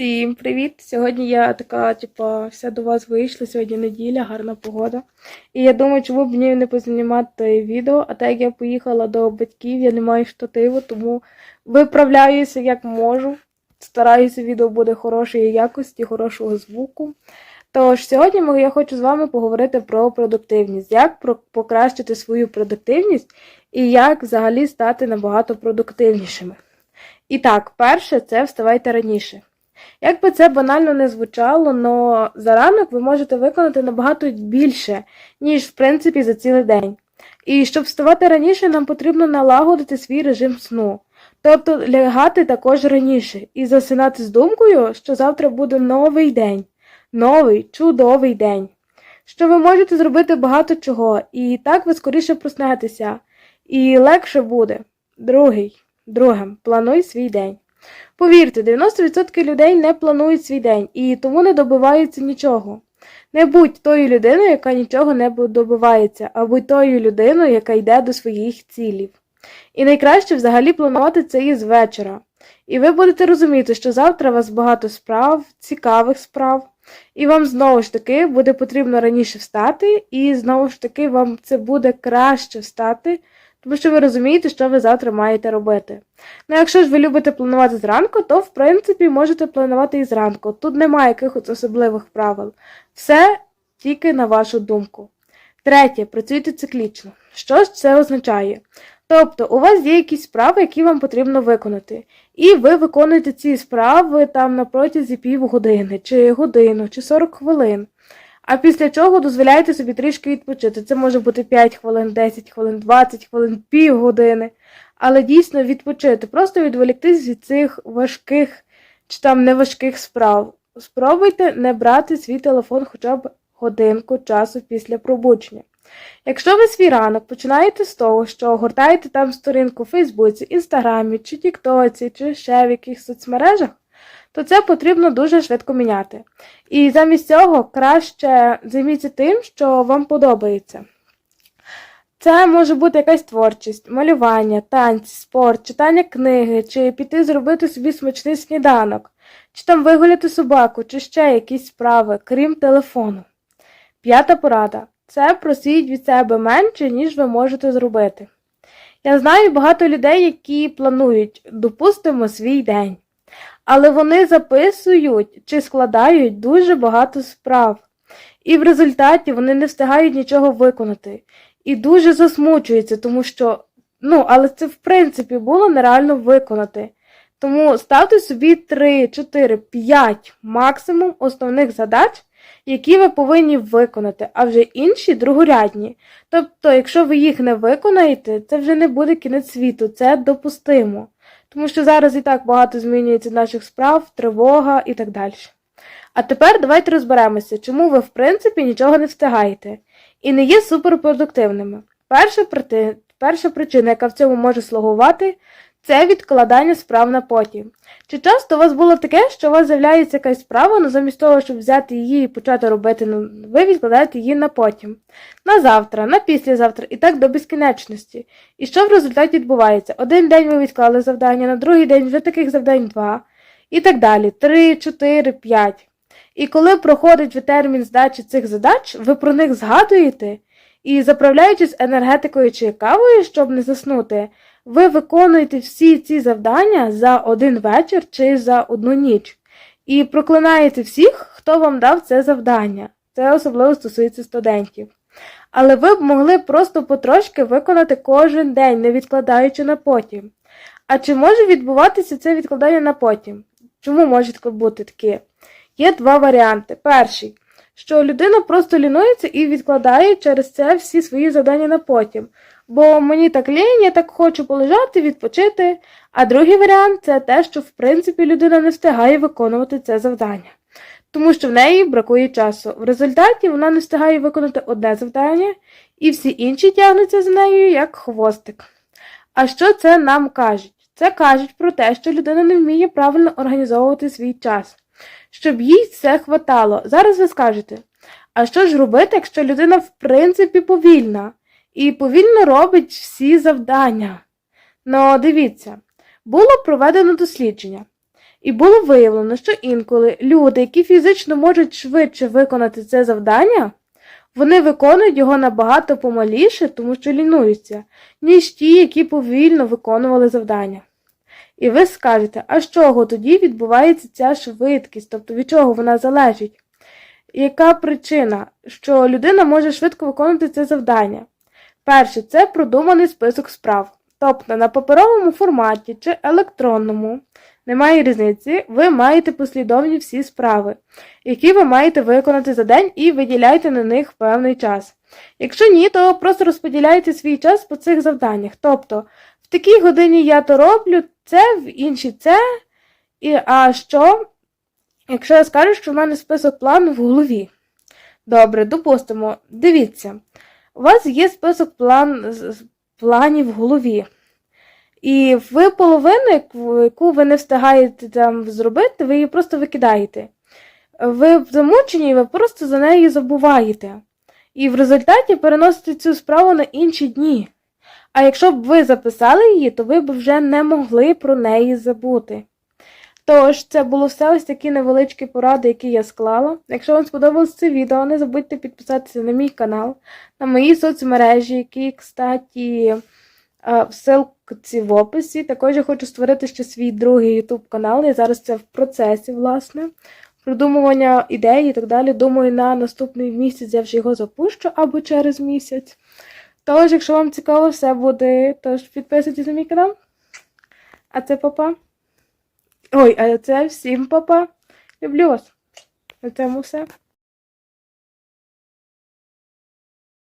Всім привіт! Сьогодні я така, типа, вся до вас вийшла. Сьогодні неділя, гарна погода. І я думаю, чому б мені не познімати відео, а так як я поїхала до батьків, я не маю штативу, тому виправляюся як можу. Стараюся, відео буде хорошої якості, хорошого звуку. Тож сьогодні я хочу з вами поговорити про продуктивність, як покращити свою продуктивність і як взагалі стати набагато продуктивнішими. І так, перше, це вставайте раніше. Як би це банально не звучало, але за ранок ви можете виконати набагато більше, ніж в принципі за цілий день. І щоб вставати раніше, нам потрібно налагодити свій режим сну. Тобто лягати також раніше і засинати з думкою, що завтра буде новий день, новий чудовий день. Що ви можете зробити багато чого, і так ви скоріше проснетеся, і легше буде. Другий. Друге, плануй свій день. Повірте, 90% людей не планують свій день і тому не добиваються нічого. Не будь тою людиною, яка нічого не добивається, а будь тою людиною, яка йде до своїх цілів. І найкраще взагалі планувати це із вечора. І ви будете розуміти, що завтра у вас багато справ, цікавих справ, і вам знову ж таки буде потрібно раніше встати, і знову ж таки вам це буде краще встати, тому що ви розумієте, що ви завтра маєте робити. Ну, якщо ж ви любите планувати зранку, то в принципі можете планувати і зранку. Тут немає якихось особливих правил. Все тільки на вашу думку. Третє, працюйте циклічно. Що ж це означає? Тобто, у вас є якісь справи, які вам потрібно виконати, і ви виконуєте ці справи там на протязі півгодини, чи годину, чи 40 хвилин. А після чого дозволяєте собі трішки відпочити. Це може бути 5 хвилин, 10 хвилин, 20 хвилин, півгодини. Але дійсно відпочити, просто відволіктись від цих важких чи там неважких справ. Спробуйте не брати свій телефон хоча б годинку часу після пробудження. Якщо ви свій ранок починаєте з того, що гортаєте там сторінку в Фейсбуці, Інстаграмі, чи Тіктоці, чи ще в якихось соцмережах, то це потрібно дуже швидко міняти. І замість цього краще займіться тим, що вам подобається. Це може бути якась творчість, малювання, танці, спорт, читання книги, чи піти зробити собі смачний сніданок, чи там вигуляти собаку, чи ще якісь справи, крім телефону. П'ята порада. Це просіть від себе менше, ніж ви можете зробити. Я знаю багато людей, які планують, допустимо, свій день. Але вони записують чи складають дуже багато справ. І в результаті вони не встигають нічого виконати. І дуже засмучуються, тому що, ну, але це в принципі було нереально виконати. Тому ставте собі 3, 4, 5 максимум основних задач, які ви повинні виконати, а вже інші другорядні. Тобто, якщо ви їх не виконаєте, це вже не буде кінець світу, це допустимо. Тому що зараз і так багато змінюється наших справ, тривога і так далі. А тепер давайте розберемося, чому ви, в принципі, нічого не встигаєте і не є суперпродуктивними. Перша, прити... Перша причина, яка в цьому може слугувати, це відкладання справ на потім. Чи часто у вас було таке, що у вас з'являється якась справа, але замість того, щоб взяти її і почати робити, ну, ви відкладаєте її на потім, на завтра, на післязавтра і так до безкінечності. І що в результаті відбувається? Один день ви відклали завдання, на другий день вже таких завдань два, і так далі. Три, чотири, п'ять. І коли проходить термін здачі цих задач, ви про них згадуєте і, заправляючись енергетикою чи кавою, щоб не заснути, ви виконуєте всі ці завдання за один вечір чи за одну ніч. І проклинаєте всіх, хто вам дав це завдання. Це особливо стосується студентів. Але ви б могли просто потрошки виконати кожен день, не відкладаючи на потім. А чи може відбуватися це відкладання на потім? Чому може бути таке? Є два варіанти. Перший, що людина просто лінується і відкладає через це всі свої завдання на потім. Бо мені так лінь, я так хочу полежати, відпочити. А другий варіант це те, що в принципі людина не встигає виконувати це завдання. Тому що в неї бракує часу. В результаті вона не встигає виконати одне завдання, і всі інші тягнуться з нею як хвостик. А що це нам кажуть? Це кажуть про те, що людина не вміє правильно організовувати свій час щоб їй все хватало. Зараз ви скажете, а що ж робити, якщо людина в принципі повільна і повільно робить всі завдання? Ну, дивіться, було проведено дослідження. І було виявлено, що інколи люди, які фізично можуть швидше виконати це завдання, вони виконують його набагато помаліше, тому що лінуються, ніж ті, які повільно виконували завдання. І ви скажете, а з чого тоді відбувається ця швидкість, тобто від чого вона залежить? Яка причина, що людина може швидко виконувати це завдання? Перше, це продуманий список справ. Тобто на паперовому форматі чи електронному, немає різниці, ви маєте послідовні всі справи, які ви маєте виконати за день і виділяйте на них певний час. Якщо ні, то просто розподіляйте свій час по цих завданнях. Тобто, в такій годині я то роблю це, в іншій це. І, а що, якщо я скажу, що в мене список плану в голові? Добре, допустимо, дивіться, у вас є список план, планів в голові. І ви половину, яку ви не встигаєте там зробити, ви її просто викидаєте. Ви замучені, ви просто за неї забуваєте. І в результаті переносите цю справу на інші дні. А якщо б ви записали її, то ви б вже не могли про неї забути. Тож, це було все ось такі невеличкі поради, які я склала. Якщо вам сподобалось це відео, не забудьте підписатися на мій канал, на мої соцмережі, які, кстати, е, в ссылці в описі. Також я хочу створити ще свій другий YouTube канал. Я зараз це в процесі, власне. Продумування ідей і так далі. Думаю, на наступний місяць я вже його запущу або через місяць. Тож, якщо вам цікаво все буде, тож підписуйтесь на мій канал. А це папа. Ой, а це всім папа. Люблю вас. На цьому все.